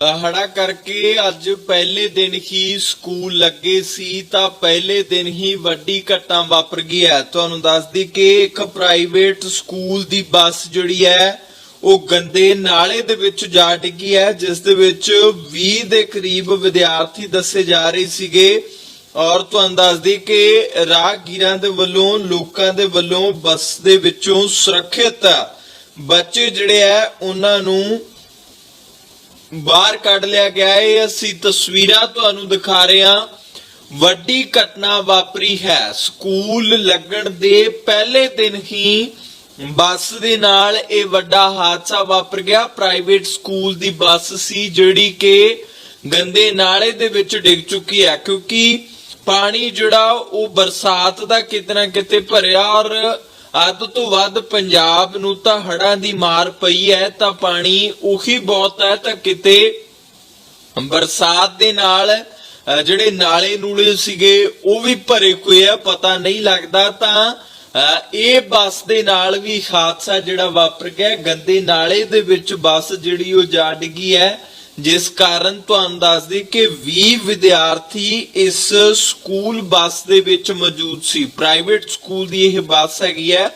ਹੜਾ ਕਰਕੇ ਅੱਜ ਪਹਿਲੇ ਦਿਨ ਹੀ ਸਕੂਲ ਲੱਗੇ ਸੀ, ਤਾਂ ਪਹਿਲੇ ਦਿਨ ਹੀ ਵੱਡੀ ਘਟਨਾ ਵਾਪਰ ਗਈ ਹੈ। ਤੁਹਾਨੂੰ ਦੱਸਦੀ ਕਿ ਇੱਕ ਪ੍ਰਾਈਵੇਟ ਸਕੂਲ ਦੀ ਬੱਸ ਜਿਹੜੀ ਹੈ, ਉਹ ਗੰਦੇ ਨਾਲੇ ਦੇ ਵਿੱਚ ਜਾ ਡਿੱਗੀ ਹੈ, ਜਿਸ ਦੇ ਵਿੱਚ 20 ਦੇ ਕਰੀਬ ਵਿਦਿਆਰਥੀ ਦੱਸੇ ਜਾ ਰਹੇ ਸੀਗੇ। ਔਰ ਤੁਹਾਨੂੰ ਦੱਸਦੀ ਕਿ ਰਾਹਗੀਰਾਂ ਦੇ ਵੱਲੋਂ, ਲੋਕਾਂ ਦੇ ਵੱਲੋਂ ਬੱਸ ਦੇ ਵਿੱਚੋਂ ਸੁਰੱਖਿਅਤ ਬੱਚੇ ਜਿਹੜੇ ਆ ਉਹਨਾਂ ਨੂੰ ਬਾਹਰ ਕੱਢ ਲਿਆ ਗਿਆ ਹੈ। ਅਸੀਂ ਤਸਵੀਰਾਂ ਤੁਹਾਨੂੰ ਦਿਖਾ ਰਹੇ ਹਾਂ। ਵੱਡੀ ਘਟਨਾ ਵਾਪਰੀ ਹੈ। ਸਕੂਲ ਲੱਗਣ ਦੇ ਪਹਿਲੇ ਦਿਨ ਹੀ ਬੱਸ ਦੇ ਨਾਲ ਇਹ ਵੱਡਾ ਹਾਦਸਾ ਵਾਪਰ ਗਿਆ। ਪ੍ਰਾਈਵੇਟ ਸਕੂਲ ਦੀ ਬੱਸ ਸੀ ਜਿਹੜੀ ਕਿ ਗੰਦੇ ਨਾਲੇ ਦੇ ਵਿੱਚ ਡਿੱਗ ਚੁੱਕੀ ਹੈ। ਕਿਉਂਕਿ ਪਾਣੀ ਜਿਹੜਾ ਉਹ ਬਰਸਾਤ ਦਾ ਕਿਤਨਾ ਕਿਤੇ ਭਰਿਆ ਔਰ ਅੱਧ ਤੋਂ ਵੱਧ ਪੰਜਾਬ ਨੂੰ ਤਾਂ ਹੜਾਂ ਦੀ ਮਾਰ ਪਈ ਹੈ ਤਾਂ ਪਾਣੀ ਉਹੀ ਬਹੁਤ ਹੈ ਤਾਂ ਕਿਤੇ ਬਰਸਾਤ ਦੇ ਨਾਲ ਜਿਹੜੇ ਨਾਲੇ ਨੂਲੇ ਸੀਗੇ, ਉਹ ਵੀ ਭਰੇ ਹੋਏ ਆ, ਪਤਾ ਨਹੀਂ ਲੱਗਦਾ ਤਾਂ ਇਹ ਬੱਸ ਦੇ ਨਾਲ ਵੀ ਹਾਦਸਾ ਜਿਹੜਾ ਵਾਪਰ ਗਿਆ, ਗੰਦੇ ਨਾਲੇ ਦੇ ਵਿੱਚ ਬੱਸ ਜਿਹੜੀ ਉਹ ਜਾ ਡਿੱਗੀ ਹੈ ਜਿਸ ਕਾਰਨ ਤੁਹਾਨੂੰ ਦੱਸਦੀ ਕਿ 20 ਵਿਦਿਆਰਥੀ ਇਸ ਸਕੂਲ ਬੱਸ ਦੇ ਵਿੱਚ ਮੌਜੂਦ ਸੀ। ਪ੍ਰਾਈਵੇਟ ਸਕੂਲ ਦੀ ਇਹ ਬੱਸ ਹੈਗੀ ਹੈ।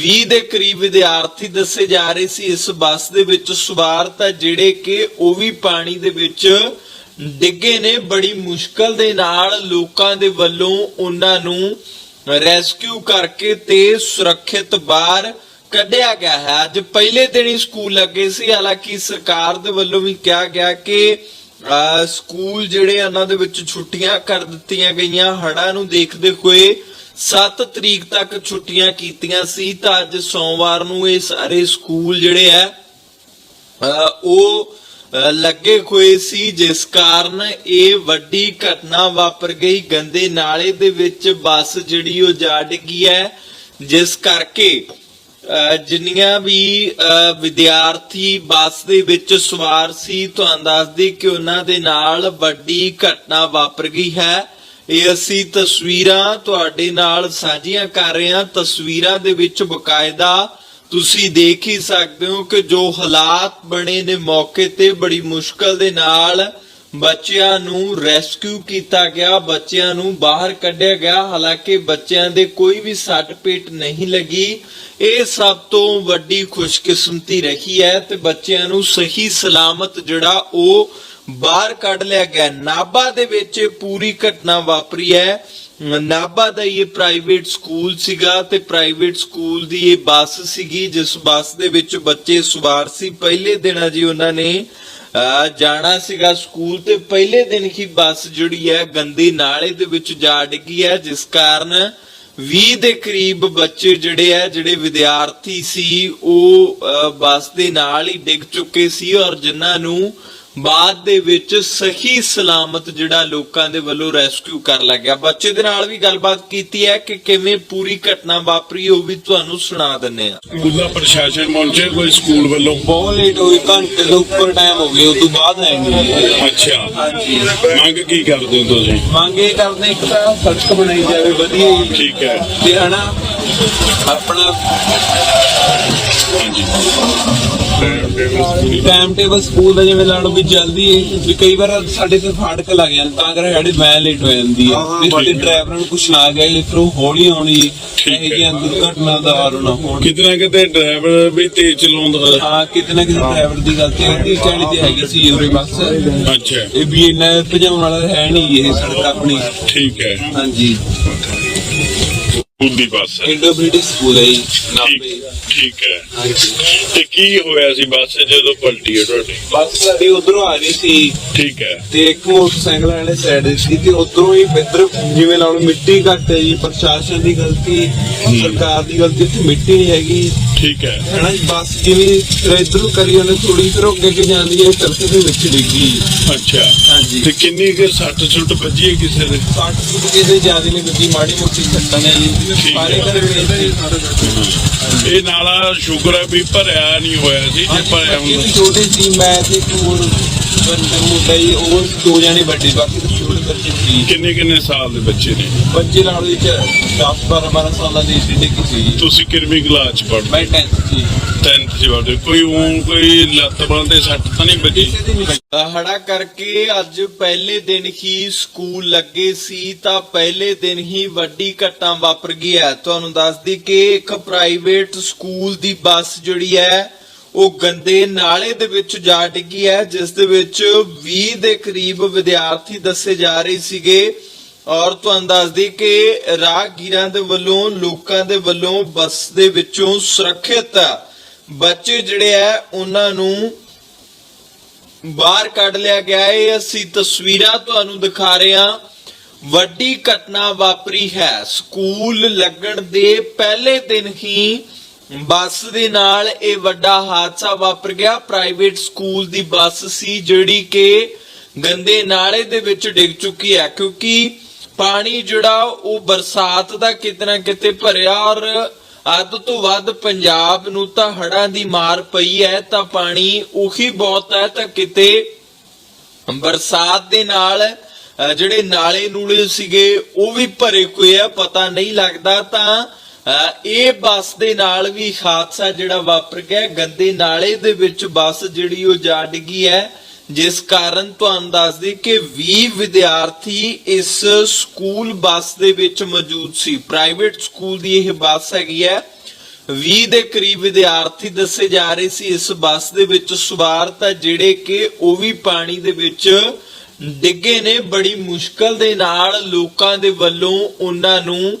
20 ਦੇ ਕਰੀਬ ਵਿਦਿਆਰਥੀ ਦੱਸੇ ਜਾ ਰਹੇ ਸੀ ਇਸ ਬੱਸ ਦੇ ਵਿੱਚ। ਸਵਾਰ ਤਾਂ ਜਿਹੜੇ ਕਿ ਉਹ ਵੀ ਪਾਣੀ ਦੇ ਵਿੱਚ ਡਿੱਗੇ ਨੇ। ਬੜੀ ਮੁਸ਼ਕਲ ਦੇ ਨਾਲ ਲੋਕਾਂ ਦੇ ਵੱਲੋਂ ਉਹਨਾਂ ਨੂੰ ਰੈਸਕਿਊ ਕਰਕੇ ਤੇ ਸੁਰੱਖਿਅਤ ਬਾਹਰ ਕੱਢਿਆ ਗਿਆ ਹੈ। ਅੱਜ ਪਹਿਲੇ ਦਿਨ ਹੀ ਸਕੂਲ ਲੱਗੇ ਸੀ। ਹਾਲਾਂਕਿ ਸਰਕਾਰ ਦੇ ਵੱਲੋਂ ਵੀ ਕਿਹਾ ਗਿਆ ਕਿ ਸਕੂਲ ਜਿਹੜੇ ਆ, ਦੇ ਵਿੱਚ ਛੁੱਟੀਆਂ ਕਰ ਦਿੱਤੀਆਂ ਗਈਆਂ। ਹੜ੍ਹਾਂ ਨੂੰ ਦੇਖਦੇ ਹੋਏ 7 ਤਰੀਕ ਤੱਕ ਛੁੱਟੀਆਂ ਕੀਤੀਆਂ ਸੀ। ਤਾਂ ਅੱਜ ਸੋਮਵਾਰ ਨੂੰ ਇਹ ਸਾਰੇ ਸਕੂਲ ਜਿਹੜੇ ਆ ਉਹ ਲੱਗੇ ਹੋਏ ਸੀ। ਜਿਸ ਕਾਰਨ ਇਹ ਵੱਡੀ ਘਟਨਾ ਵਾਪਰ ਗਈ। ਗੰਦੇ ਨਾਲੇ ਦੇ ਵਿੱਚ ਬੱਸ ਜਿਹੜੀ ਉਹ ਜਾ ਡਿੱਗੀ ਹੈ। ਜਿਸ ਕਰਕੇ ਜਿੰਨੀਆਂ ਵੀ ਵਿਦਿਆਰਥੀ ਬੱਸ ਦੇ ਵਿੱਚ ਸਵਾਰ ਸੀ, ਤੁਹਾਨੂੰ ਦੱਸਦੀ ਕਿ ਉਹਨਾਂ ਦੇ ਨਾਲ ਵੱਡੀ ਘਟਨਾ ਵਾਪਰ ਗਈ ਹੈ। ਇਹ ਅਸੀਂ ਤਸਵੀਰਾਂ ਤੁਹਾਡੇ ਨਾਲ ਸਾਂਝੀਆਂ ਕਰ ਰਹੇ ਹਾਂ। ਤਸਵੀਰਾਂ ਦੇ ਵਿੱਚ ਬਕਾਇਦਾ ਤੁਸੀਂ ਦੇਖ ਹੀ ਸਕਦੇ ਹੋ ਕਿ ਜੋ ਹਾਲਾਤ ਬਣੇ ਨੇ ਮੌਕੇ ਤੇ, ਬੜੀ ਮੁਸ਼ਕਲ ਦੇ ਨਾਲ ਬੱਚਿਆਂ ਨੂੰ ਰੈਸਕਿਊ ਕੀਤਾ ਗਿਆ, ਬੱਚਿਆਂ ਨੂੰ ਬਾਹਰ ਕੱਢਿਆ ਗਿਆ। ਹਾਲਾਂਕਿ ਬੱਚਿਆਂ ਦੇ ਕੋਈ ਵੀ ਸੱਟ ਪੇਟ ਨਹੀਂ ਲੱਗੀ। ਇਹ ਸਭ ਤੋਂ ਵੱਡੀ ਖੁਸ਼ਕਿਸਮਤੀ ਰਹੀ ਹੈ ਤੇ ਬੱਚਿਆਂ ਨੂੰ ਸਹੀ ਸਲਾਮਤ ਜਿਹੜਾ ਉਹ ਬਾਹਰ ਕੱਢ ਲਿਆ ਗਿਆ। ਨਾਭਾ ਦੇ ਵਿੱਚ ਇਹ ਪੂਰੀ ਘਟਨਾ ਵਾਪਰੀ ਹੈ। ਨਾਭਾ ਦਾ ਇਹ ਪ੍ਰਾਈਵੇਟ ਸਕੂਲ ਸੀਗਾ ਤੇ ਪ੍ਰਾਈਵੇਟ ਸਕੂਲ ਦੀ ਇਹ ਬੱਸ ਸੀਗੀ, ਜਿਸ ਬੱਸ ਦੇ ਵਿੱਚ ਬੱਚੇ ਸਵਾਰ ਸੀ। ਪਹਿਲੇ ਦਿਨ ਆ ਜੀ ਉਹਨਾਂ ਨੇ ਜਾਣਾ ਸੀਗਾ ਸਕੂਲ ਤੇ ਪਹਿਲੇ ਦਿਨ ਹੀ ਬੱਸ ਜਿਹੜੀ ਹੈ ਗੰਦੇ ਨਾਲੇ ਦੇ ਵਿੱਚ ਜਾ ਡਿੱਗੀ ਹੈ, ਜਿਸ ਕਾਰਨ 20 ਦੇ ਕਰੀਬ ਬੱਚੇ ਜਿਹੜੇ ਆ ਜਿਹੜੇ ਵਿਦਿਆਰਥੀ ਸੀ, ਉਹ ਬੱਸ ਦੇ ਨਾਲ ਹੀ ਡਿੱਗ ਚੁੱਕੇ ਸੀ ਔਰ ਜਿਨ੍ਹਾਂ ਨੂੰ ਬਾਅਦ ਦੇ ਵਿੱਚ ਸਹੀ ਸਲਾਮਤ ਜਿਹੜਾ ਲੋਕਾਂ ਦੇ ਵੱਲੋਂ ਰੈਸਕਿਊ ਕਰ ਲਿਆ ਗਿਆ। ਬੱਚੇ ਦੇ ਨਾਲ ਵੀ ਗੱਲਬਾਤ ਕੀਤੀ ਹੈ ਕਿ ਕਿਵੇਂ ਪੂਰੀ ਘਟਨਾ ਵਾਪਰੀ ਉਹ ਵੀ ਤੁਹਾਨੂੰ ਸੁਣਾ ਦਿੰਨੇ ਆ ਸਕੂਲ ਦਾ ਪ੍ਰਸ਼ਾਸਨ ਪਹੁੰਚੇ ਕੋਈ ਸਕੂਲ ਵੱਲੋਂ? ਬਹੁਤ ਲੇਟ ਹੋਈ ਘੰਟੇ ਤੋਂ ਉੱਪਰ ਟਾਈਮ ਹੋ ਗਿਆ ਉਸ ਤੋਂ ਬਾਅਦ ਆਏਂਗੇ ਅੱਛਾ। ਮੰਗ ਕੀ ਕਰਦੇ ਹੋ ਤੁਸੀਂ? ਮੰਗ ਇਹ ਕਰਦੇ ਇੱਕ ਤਾਂ ਸੜਕ ਬਣਾਈ ਜਾਵੇ ਵਧੀਆ ਜੀ। ਠੀਕ ਹੈ। ਤੇ ਹਨਾ ਆਪਣਾ ਟਾਈਮ ਟੇਬਲ ਸਕੂਲ ਦਾ ਜਿਵੇਂ ਲਾ ਲਓ ਵੀ ਜਲਦੀ ਵੀ ਕਈ ਵਾਰ ਸਾਡੇ ਤੇ ਫਾਟਕ ਲੱਗ ਜਾਂਦੇ ਤਾਂ ਕਰਕੇ ਸਾਡੀ ਵੈਨ ਲੇਟ ਹੋ ਜਾਂਦੀ ਹੈ। ਸਾਡੇ ਡਰਾਈਵਰਾਂ ਨੂੰ ਕੁਛ ਨਾ ਗਏ ਫਿਰ ਉਹ ਹੌਲੀ ਆਉਣੀ। ਇਹ ਜਿਹੀਆਂ ਦੁਰਘਟਨਾ ਦਾ ਹਾਰ ਨਾ ਹੋਣ। ਕਿਤੇ ਨਾ ਕਿਤੇ ਡਰਾਈਵਰ ਵੀ ਤੇਜ਼ ਚਲਾਉਂਦਾ ਹਾਂ। ਕਿਤੇ ਨਾ ਕਿਤੇ ਡਰਾਈਵਰ ਦੀ ਗਲਤੀ ਹੈ। ਤੇ ਚਾਲੀ ਤੇ ਹੈਗੀ ਸੀ ਉਰੇ ਬੱਸ। ਅੱਛਾ। ਇਹ ਵੀ ਇੰਨਾ ਭਜਾਉਣ ਵਾਲਾ ਹੈ ਨਹੀਂ ਇਹ ਸੜਕ ਆਪਣੀ ਠੀਕ ਹੈ। ਹਾਂਜੀ। ਸਕੂਲ ਦੀ ਬੱਸ ਹੈ। ਇੰਡੋ ਬ੍ਰਿਟਿਸ਼ ਸਕੂਲ ਹੈ ਜੀ ਨਾਭੇ। ਠੀਕ ਹੈ ਹਾਂਜੀ। ਤੇ ਕੀ ਹੋਇਆ ਸੀ ਬੱਸ ਜਦੋਂ ਪਲਟੀ ਹੈ ਤੁਹਾਡੀ? ਬੱਸ ਸਾਡੀ ਉਧਰੋਂ ਆ ਰਹੀ ਸੀ। ਠੀਕ ਹੈ। ਤੇ ਇੱਕ ਮੋਟਰਸਾਈਕਲ ਵਾਲੇ ਸਾਈਡ ਸੀ ਤੇ ਉਧਰੋਂ ਹੀ ਇੱਧਰ ਜਿਵੇਂ ਲਾਉਣ ਮਿੱਟੀ ਘੱਟ ਹੈ ਜੀ ਪ੍ਰਸ਼ਾਸਨ ਦੀ ਗਲਤੀ ਸਰਕਾਰ ਦੀ ਗਲਤੀ ਇੱਥੇ ਮਿੱਟੀ ਨਹੀਂ ਹੈਗੀ। ਠੀਕ ਹੈ। ਹਨਾ ਜੀ ਬੱਸ ਜਿਵੇਂ ਇੱਧਰੋਂ ਕਰੀ ਉਹਨੇ ਥੋੜੀ ਉਹ ਅੱਗੇ ਅੱਗੇ ਜਾਂਦੀ ਹੈ ਸੜਕ ਦੇ ਵਿੱਚ ਡਿੱਗੀ। ਅੱਛਾ। ਹਾਂਜੀ। ਤੇ ਕਿੰਨੀ ਕਿ ਸੱਟ ਸੁੱਟ ਵੱਜੀ ਹੈ ਕਿਸੇ ਦੇ? 60 ਫੁੱਟ ਕਿਸੇ ਜ਼ਿਆਦਾ ਨਹੀਂ ਵੱਜੀ ਮਾੜੀ ਮੋਟੀ ਸੱਟਾਂ ਨੇ ਜੀ। ਸਾਰੇ ਹੈ। ਘਰ ਵਿੱਚ ਇਹ ਨਾਲਾ ਸ਼ੁਕਰ ਹੈ ਵੀ ਭਰਿਆ ਨਹੀਂ ਹੋਇਆ ਸੀ ਜੇ ਭਰਿਆ ਹੁੰਦਾ। ਛੋਟੇ ਸੀ ਮੈਂ ਤੇ ਇੱਕ ਹੋਰ ਬੰਦੇ ਮੁੰਡਾ ਜੀ ਉਹ ਦੋ ਜਾਣੇ ਵੱਡੇ ਬਾਕੀ ਤਾਂ ਛੋਟੇ ਬੱਚੇ ਸੀ ਕਿੰਨੇ ਕਿੰਨੇ ਸਾਲ ਦੇ ਬੱਚੇ ਨੇ? ਬੱਚੇ ਨਾਲ ਵਿੱਚ 10 12 12 ਸਾਲਾਂ ਦੀ ਏਡੀ ਡਿੱਗੀ ਸੀ। ਜੀ। ਤੁਸੀਂ ਕਿਰਮੀ ਕਲਾਸ ਚ ਪੜ੍ਹਦੇ ਮੈਂ 10th ਸੀ 10th ਚ ਪੜ੍ਹਦੇ ਕੋਈ ਉਹ ਕੋਈ ਲੱਤ ਬਲ ਤੇ ਸੱਟ ਤਾਂ ਨਹੀਂ ਵੱਜੀ? ਕਿਸੇ ਦੀ ਨਹੀਂ ਬੱਚੀ ਹੜਾ ਕਰਕੇ ਅੱਜ ਪਹਿਲੇ ਦਿਨ ਹੀ ਸਕੂਲ ਲੱਗੇ ਸੀ ਤਾਂ ਪਹਿਲੇ ਦਿਨ ਹੀ ਵੱਡੀ ਘਟਨਾ ਵਾਪਰ ਗਈ ਹੈ। ਤੁਹਾਨੂੰ ਦੱਸਦੀ ਕਿ ਇੱਕ ਪ੍ਰਾਈਵੇਟ ਸਕੂਲ ਦੀ ਬੱਸ ਜਿਹੜੀ ਹੈ ਉਹ ਗੰਦੇ ਨਾਲੇ ਦੇ ਵਿੱਚ ਜਾ ਡਿੱਗੀ ਹੈ, ਜਿਸ ਦੇ ਵਿੱਚ 20 ਦੇ ਕਰੀਬ ਵਿਦਿਆਰਥੀ ਦੱਸੇ ਜਾ ਰਹੇ ਸੀਗੇ। ਔਰ ਤੁਹਾਨੂੰ ਦੱਸਦੀ ਕਿ ਰਾਹਗੀਰਾਂ ਦੇ ਵੱਲੋਂ, ਲੋਕਾਂ ਦੇ ਵੱਲੋਂ ਬੱਸ ਦੇ ਵਿੱਚੋਂ ਸੁਰੱਖਿਅਤ ਬੱਚੇ ਜਿਹੜੇ ਆ ਉਹਨਾਂ ਨੂੰ ਬਾਹਰ ਕੱਢ ਲਿਆ ਗਿਆ ਹੈ। ਇਹ ਅਸੀਂ ਤਸਵੀਰਾਂ ਤੁਹਾਨੂੰ ਦਿਖਾ ਰਹੇ ਹਾਂ। ਵੱਡੀ ਘਟਨਾ ਵਾਪਰੀ ਹੈ। ਸਕੂਲ ਲੱਗਣ ਦੇ ਪਹਿਲੇ ਦਿਨ ਹੀ ਬੱਸ ਦੇ ਨਾਲ ਇਹ ਵੱਡਾ ਹਾਦਸਾ ਵਾਪਰ ਗਿਆ। ਪ੍ਰਾਈਵੇਟ ਸਕੂਲ ਦੀ ਬੱਸ ਸੀ ਜਿਹੜੀ ਕਿ ਗੰਦੇ ਨਾਲੇ ਦੇ ਵਿੱਚ ਡਿੱਗ ਚੁੱਕੀ ਹੈ, ਕਿਉਂਕਿ ਪਾਣੀ ਜਿਹੜਾ ਉਹ ਬਰਸਾਤ ਦਾ ਕਿਤਨਾ ਕਿਤੇ ਭਰਿਆ ਔਰ ਅੱਧ ਤੋਂ ਵੱਧ ਪੰਜਾਬ ਨੂੰ ਤਾਂ ਹੜ੍ਹਾਂ ਦੀ ਮਾਰ ਪਈ ਹੈ, ਤਾਂ ਪਾਣੀ ਉਹੀ ਬਹੁਤ ਹੈ, ਤਾਂ ਕਿਤੇ ਬਰਸਾਤ ਦੇ ਨਾਲ ਜਿਹੜੇ ਨਾਲੇ ਨੂਲੇ ਸੀਗੇ ਉਹ ਵੀ ਭਰੇ ਹੋਏ ਆ, ਪਤਾ ਨਹੀਂ ਲੱਗਦਾ ਤਾਂ ਇਹ ਬੱਸ ਦੇ ਨਾਲ ਵੀ ਹਾਦਸਾ ਜਿਹੜਾ ਵਾਪਰ ਗਿਆ ਗੰਦੇ ਨਾਲੇ ਦੇ ਵਿੱਚ ਬੱਸ ਜਿਹੜੀ ਉਹ ਜਾ ਡਿੱਗੀ ਹੈ। ਜਿਸ ਕਾਰਨ ਤੁਹਾਨੂੰ ਦੱਸਦੀ ਕਿ 20 ਵਿਦਿਆਰਥੀ ਇਸ ਸਕੂਲ ਬੱਸ ਦੇ ਵਿੱਚ ਮੌਜੂਦ ਸੀ। ਪ੍ਰਾਈਵੇਟ ਸਕੂਲ ਦੀ ਇਹ ਬੱਸ ਹੈਗੀ ਹੈ। 20 ਦੇ ਕਰੀਬ ਵਿਦਿਆਰਥੀ ਦੱਸੇ ਜਾ ਰਹੇ ਸੀ ਇਸ ਬੱਸ ਦੇ ਵਿੱਚ ਸਵਾਰ ਤਾਂ ਜਿਹੜੇ ਕਿ ਉਹ ਵੀ ਪਾਣੀ ਦੇ ਵਿੱਚ ਡਿੱਗੇ ਨੇ। ਬੜੀ ਮੁਸ਼ਕਲ ਦੇ ਨਾਲ ਲੋਕਾਂ ਦੇ ਵੱਲੋਂ ਉਹਨਾਂ ਨੂੰ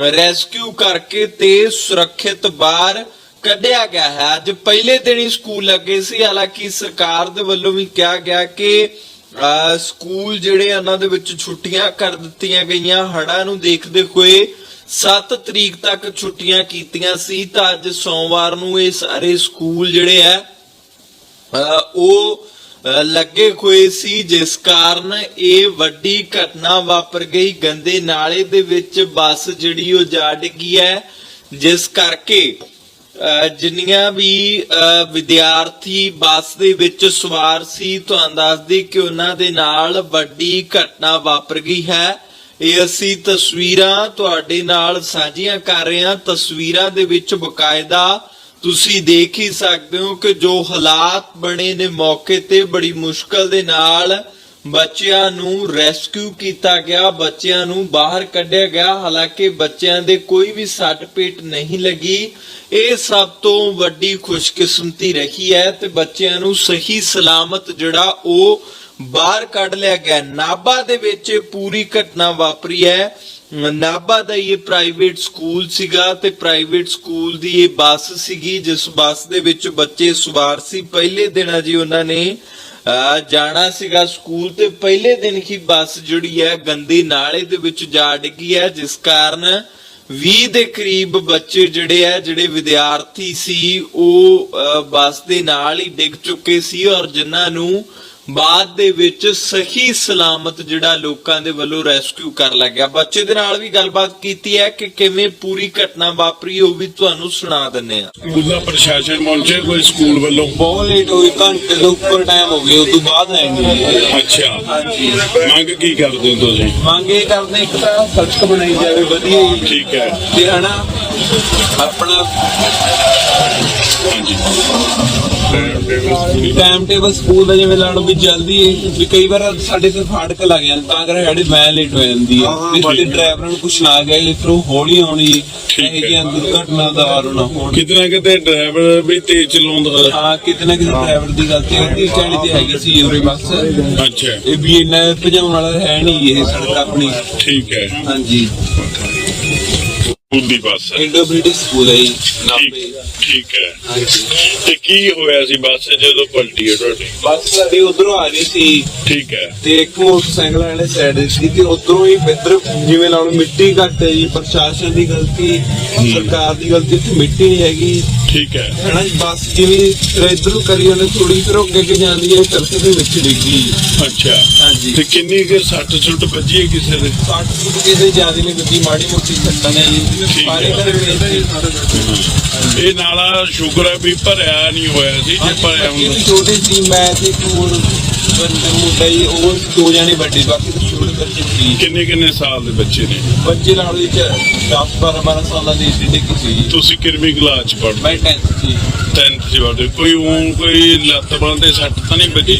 ਰੈਸਕਿਊ ਕਰਕੇ ਤੇ ਸੁਰੱਖਿਅਤ ਬਾਹਰ ਕੱਢਿਆ ਗਿਆ ਹੈ। ਅੱਜ ਪਹਿਲੇ ਦਿਨ ਹੀ ਸਕੂਲ ਲੱਗੇ ਸੀ। ਹਾਲਾਂਕਿ ਸਰਕਾਰ ਦੇ ਵੱਲੋਂ ਵੀ ਕਿਹਾ ਗਿਆ ਕਿ ਸਕੂਲ ਜਿਹੜੇ ਆ, ਉਹਨਾਂ ਦੇ ਵਿੱਚ ਛੁੱਟੀਆਂ ਕਰ ਦਿੱਤੀਆਂ ਗਈਆਂ। ਹੜਾਂ ਨੂੰ ਦੇਖਦੇ ਹੋਏ 7 ਤਰੀਕ ਤੱਕ ਛੁੱਟੀਆਂ ਕੀਤੀਆਂ ਸੀ। ਤਾਂ ਅੱਜ ਸੋਮਵਾਰ ਨੂੰ ਇਹ ਸਾਰੇ ਸਕੂਲ ਜਿਹੜੇ ਆ ਅਹ ਉਹ ਲੱਗੇ ਹੋਏ ਸੀ, ਜਿਸ ਕਾਰਨ ਇਹ ਵੱਡੀ ਘਟਨਾ ਵਾਪਰ ਗਈ। ਗੰਦੇ ਨਾਲੇ ਦੇ ਵਿੱਚ ਬੱਸ ਜਿਹੜੀ ਉਹ ਜਾ ਡਿੱਗੀ ਹੈ। ਜਿਸ ਕਰਕੇ ਜਿੰਨੀਆਂ ਵੀ ਅਹ ਵਿਦਿਆਰਥੀ ਬੱਸ ਦੇ ਵਿੱਚ ਸਵਾਰ ਸੀ, ਤੁਹਾਨੂੰ ਦੱਸਦੀ ਕਿ ਉਹਨਾਂ ਦੇ ਨਾਲ ਵੱਡੀ ਘਟਨਾ ਵਾਪਰ ਗਈ ਹੈ। ਇਹ ਅਸੀਂ ਤਸਵੀਰਾਂ ਤੁਹਾਡੇ ਨਾਲ ਸਾਂਝੀਆਂ ਕਰ ਰਹੇ ਹਾਂ। ਤਸਵੀਰਾਂ ਦੇ ਵਿੱਚ ਬਕਾਇਦਾ ਤੁਸੀਂ ਦੇਖ ਹੀ ਸਕਦੇ ਹੋ ਕਿ ਜੋ ਹਾਲਾਤ ਬਣੇ ਨੇ ਮੌਕੇ ਤੇ, ਬੜੀ ਮੁਸ਼ਕਲ ਦੇ ਨਾਲ ਬੱਚਿਆਂ ਨੂੰ ਰੈਸਕਿਊ ਕੀਤਾ ਗਿਆ, ਬੱਚਿਆਂ ਨੂੰ ਬਾਹਰ ਕੱਢਿਆ ਗਿਆ। ਹਾਲਾਂਕਿ ਬੱਚਿਆਂ ਦੇ ਕੋਈ ਵੀ ਸੱਟ ਪੇਟ ਨਹੀਂ ਲੱਗੀ। ਇਹ ਸਭ ਤੋਂ ਵੱਡੀ ਖੁਸ਼ਕਿਸਮਤੀ ਰਹੀ ਹੈ ਤੇ ਬੱਚਿਆਂ ਨੂੰ ਸਹੀ ਸਲਾਮਤ ਜਿਹੜਾ ਉਹ ਬਾਹਰ ਕੱਢ ਲਿਆ ਗਿਆ। ਨਾਭਾ ਦੇ ਵਿੱਚ ਇਹ ਪੂਰੀ ਘਟਨਾ ਵਾਪਰੀ ਹੈ। ਨਾਭਾ ਦਾ ਇਹ ਪ੍ਰਾਈਵੇਟ ਸਕੂਲ ਸੀਗਾ ਤੇ ਪ੍ਰਾਈਵੇਟ ਸਕੂਲ ਦੀ ਇਹ ਬੱਸ ਸੀਗੀ, ਜਿਸ ਬੱਸ ਦੇ ਵਿੱਚ ਬੱਚੇ ਸਵਾਰ ਸੀ। ਪਹਿਲੇ ਦਿਨ ਜੀ ਉਹਨਾਂ ਨੇ ਜਾਣਾ ਸੀਗਾ ਸਕੂਲ ਤੇ। ਪਹਿਲੇ ਦਿਨ ਹੀ ਬੱਸ ਜਿਹੜੀ ਹੈ ਗੰਦੇ ਨਾਲੇ ਦੇ ਵਿੱਚ ਜਾ ਡਿੱਗੀ ਹੈ, ਜਿਸ ਕਾਰਨ 20 ਦੇ ਕਰੀਬ ਬੱਚੇ ਜਿਹੜੇ ਆ ਜਿਹੜੇ ਵਿਦਿਆਰਥੀ ਸੀ, ਉਹ ਬੱਸ ਦੇ ਨਾਲ ਹੀ ਡਿੱਗ ਚੁੱਕੇ ਸੀ ਔਰ ਜਿਨ੍ਹਾਂ ਨੂੰ ਬਾਅਦ ਦੇ ਵਿੱਚ ਸਹੀ ਸਲਾਮਤ ਜਿਹੜਾ ਲੋਕਾਂ ਦੇ ਵੱਲੋਂ ਰੈਸਕਿਊ ਕਰ ਲਿਆ ਗਿਆ। ਬੱਚੇ ਦੇ ਨਾਲ ਵੀ ਗੱਲਬਾਤ ਕੀਤੀ ਹੈ ਕਿ ਕਿਵੇਂ ਪੂਰੀ ਘਟਨਾ ਵਾਪਰੀ ਉਹ ਵੀ ਤੁਹਾਨੂੰ ਸੁਣਾ ਦਿੰਨੇ ਆ ਸਕੂਲ ਦਾ ਪ੍ਰਸ਼ਾਸਨ ਪਹੁੰਚੇ ਕੋਈ ਸਕੂਲ ਵੱਲੋਂ? ਬਹੁਤ ਲੇਟ ਹੋਈ ਘੰਟੇ ਤੋਂ ਉੱਪਰ ਟਾਈਮ ਹੋ ਗਿਆ ਉਸ ਤੋਂ ਬਾਅਦ ਆਏ ਨੇ। ਅੱਛਾ। ਹਾਂਜੀ। ਮੰਗ ਕੀ ਕਰਦੇ ਹੋ ਤੁਸੀਂ? ਮੰਗ ਇਹ ਕਰਦੇ ਇੱਕ ਤਾਂ ਸੜਕ ਬਣਾਈ ਜਾਵੇ ਵਧੀਆ ਠੀਕ ਹੈ। ਤੇ ਹਨਾ ਆਪਣਾ ਟਾਈਮ ਟੇਬਲ ਸਕੂਲ ਦਾ ਜਿਵੇਂ ਲਾ ਲਓ ਵੀ ਜਲਦੀ ਵੀ ਕਈ ਵਾਰ ਸਾਡੇ ਤੇ ਫਾਟਕ ਲੱਗ ਜਾਂਦੇ ਤਾਂ ਕਰਕੇ ਸਾਡੀ ਵੈਨ ਲੇਟ ਹੋ ਜਾਂਦੀ ਹੈ। ਵੀ ਸਾਡੇ ਡਰਾਈਵਰਾਂ ਨੂੰ ਕੁਛ ਨਾ ਗਿਆ ਫਿਰ ਉਹ ਹੌਲੀ ਆਉਣੀ ਇਹ ਹੈ। ਜਿਹੀਆਂ ਦੁਰਘਟਨਾ ਦਾ ਨਾ ਹੋਣ। ਕਿਤਨਾ ਕਿਤੇ ਡਰਾਈਵਰ ਵੀ ਤੇਜ਼ ਚਲਾਉਂਦਾ ਹਾਂ। ਕਿਤੇ ਨਾ ਕਿਤੇ ਡਰਾਈਵਰ ਦੀ ਗਲਤੀ ਹੁੰਦੀ ਕਹਿਣੀ ਤੇ ਹੈਗੀ ਸੀ ਉਰੇ ਬੱਸ। ਅੱਛਾ। ਇਹ ਵੀ ਇੰਨਾ ਭਜਾਉਣ ਵਾਲਾ ਹੈ ਨਹੀਂ ਇਹ ਸੜਕ ਆਪਣੀ। ਠੀਕ ਹੈ। ਹਾਂਜੀ। ਸਕੂਲ ਦੀ ਬੱਸ। ਹੈ ਇੰਡੋ ਬ੍ਰਿਟਿਸ਼ ਸਕੂਲ ਹੈ ਜੀ ਠੀਕ ਹੈ। ਤੇ ਕੀ ਹੋਇਆ ਸੀ ਬੱਸ ਜਦੋਂ ਪਲਟੀ ਹੈ ਤੁਹਾਡੀ? ਬੱਸ ਸਾਡੀ ਉਧਰੋਂ ਆ ਰਹੀ ਸੀ। ਠੀਕ ਹੈ। ਤੇ ਇੱਕ ਮੋਟਰਸਾਈਕਲ ਵਾਲੇ ਸਾਈਡ ਸੀ ਤੇ ਉਧਰੋਂ ਹੀ ਇੱਧਰ ਜਿਵੇਂ ਲਾਉਣ ਮਿੱਟੀ ਘੱਟ ਹੈ ਜੀ ਪ੍ਰਸ਼ਾਸਨ ਦੀ ਗਲਤੀ ਸਰਕਾਰ ਦੀ ਗਲਤੀ ਇੱਥੇ ਮਿੱਟੀ ਨਹੀਂ ਹੈਗੀ। ਠੀਕ ਹੈ। ਹਨਾ ਜੀ ਬੱਸ ਜਿਵੇਂ ਇਧਰੋਂ ਕਰੀ ਉਹਨੇ ਥੋੜੀ ਫਿਰ ਅੱਗੇ ਅੱਗੇ ਜਾਂਦੀ ਹੈ ਸੜਕ ਦੇ ਵਿੱਚ ਡਿੱਗੀ ਅੱਛਾ। ਹਾਂਜੀ। ਤੇ ਕਿੰਨੀ ਕੁ ਸੱਟ ਸੁੱਟ ਵੱਜੀ ਹੈ ਕਿਸੇ ਦੇ? 60 ਫੁੱਟ ਕਿਸੇ ਜ਼ਿਆਦਾ ਨਹੀਂ ਵੱਜੀ ਮਾੜੀ ਮੋਟੀ ਸੱਟਾਂ ਨੇ ਜੀ। ਹੈ। ਸਾਰਾ ਇਹ ਨਾਲਾ ਸ਼ੁਕਰ ਹੈ ਵੀ ਭਰਿਆ ਨਹੀਂ ਹੋਇਆ ਸੀ ਜੇ ਭਰਿਆ ਬੱਚੇ ਹੁੰਦਾ ਛੋਟੇ ਸੀ ਮੈਂ ਤੇ ਇੱਕ ਹੋਰ ਬੰਦੇ ਮੁੰਡਾ ਜੀ ਉਹ ਦੋ ਜਾਣੇ ਵੱਡੇ ਬਾਕੀ ਤਾਂ ਛੋਟੇ ਬੱਚੇ ਸੀ। ਕਿੰਨੇ ਕਿੰਨੇ ਸਾਲ ਦੇ ਬੱਚੇ ਨੇ? ਬੱਚੇ ਨਾਲ ਵਿੱਚ 10 12 12 ਸਾਲਾਂ ਦੀ ਏਡੀ ਡਿੱਗੀ ਸੀ। ਤੁਸੀਂ ਕਿਰਮੀ ਕਲਾਸ ਚ ਪੜ੍ਹਦੇ ਮੈਂ 10th ਸੀ। 10th ਚ ਪੜ੍ਹਦੇ ਕੋਈ ਉਹ ਕੋਈ ਲੱਤ ਤੇ ਸੱਟ ਤਾਂ ਨਹੀਂ ਵੱਜੀ?